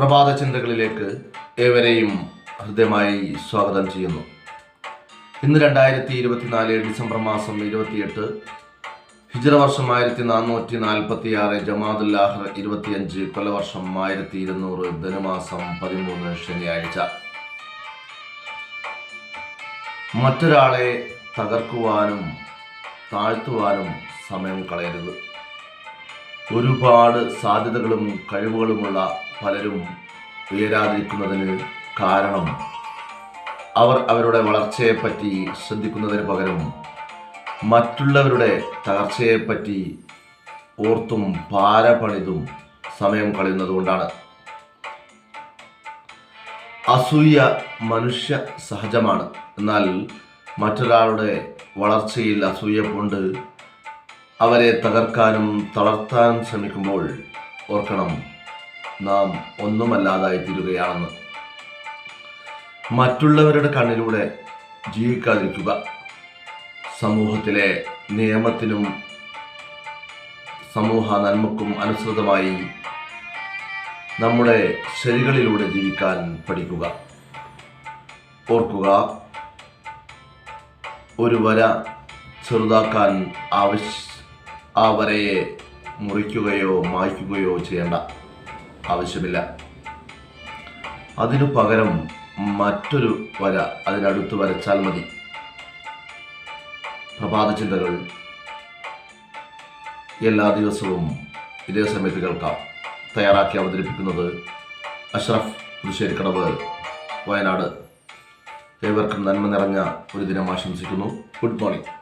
പ്രഭാത ചിന്തകളിലേക്ക് ഏവരെയും ഹൃദ്യമായി സ്വാഗതം ചെയ്യുന്നു. ഇന്ന് രണ്ടായിരത്തി ഇരുപത്തിനാല് ഡിസംബർ മാസം ഇരുപത്തിയെട്ട് ഹിജറ വർഷം ആയിരത്തി നാനൂറ്റി നാൽപ്പത്തി ആറ് ജമാദുല്ലാഹർ ഇരുപത്തിയഞ്ച് കൊലവർഷം ആയിരത്തി ഇരുന്നൂറ് ധനുമാസം പതിമൂന്ന് ശനിയാഴ്ച. മറ്റൊരാളെ തകർക്കുവാനും താഴ്ത്തുവാനും സമയം കളയരുത്. ഒരുപാട് സാധ്യതകളും കഴിവുകളുമുള്ള പലരും ഉയരാതിരിക്കുന്നതിന് കാരണം അവർ അവരുടെ വളർച്ചയെപ്പറ്റി ശ്രദ്ധിക്കുന്നതിന് പകരം മറ്റുള്ളവരുടെ തകർച്ചയെപ്പറ്റി ഓർത്തും പാര പണിതും സമയം കളയുന്നതുകൊണ്ടാണ്. അസൂയ മനുഷ്യ സഹജമാണ്. എന്നാൽ മറ്റൊരാളുടെ വളർച്ചയിൽ അസൂയ കൊണ്ട് അവരെ തകർക്കാനും തളർത്താനും ശ്രമിക്കുമ്പോൾ ഓർക്കണം നാം ഒന്നുമല്ലാതായി തീരുകയാണെന്ന്. മറ്റുള്ളവരുടെ കണ്ണിലൂടെ ജീവിക്കാതിരിക്കുക. സമൂഹത്തിലെ നിയമത്തിനും സമൂഹ നന്മക്കും അനുസൃതമായി നമ്മുടെ ശരികളിലൂടെ ജീവിക്കാൻ പഠിക്കുക. ഓർക്കുക ഒരു വര ചെറുതാക്കാൻ ആവശ്യ ആ വരയെ മുറിക്കുകയോ മായ്ക്കുകയോ ചെയ്യേണ്ട. ആവശ്യമില്ല. അതിനു പകരം മറ്റൊരു വര അതിനടുത്ത് വരച്ചാൽ മതി. പ്രഭാത ചിന്തകൾ എല്ലാ ദിവസവും ഇതേ സമയത്ത് കേൾക്കാം. തയ്യാറാക്കി അവതരിപ്പിക്കുന്നത് അഷ്റഫ് പുതുശ്ശേരിക്കടവ് വയനാട്. ഏവർക്കും നന്മ നിറഞ്ഞ ഒരു ദിനം ആശംസിക്കുന്നു. Good morning.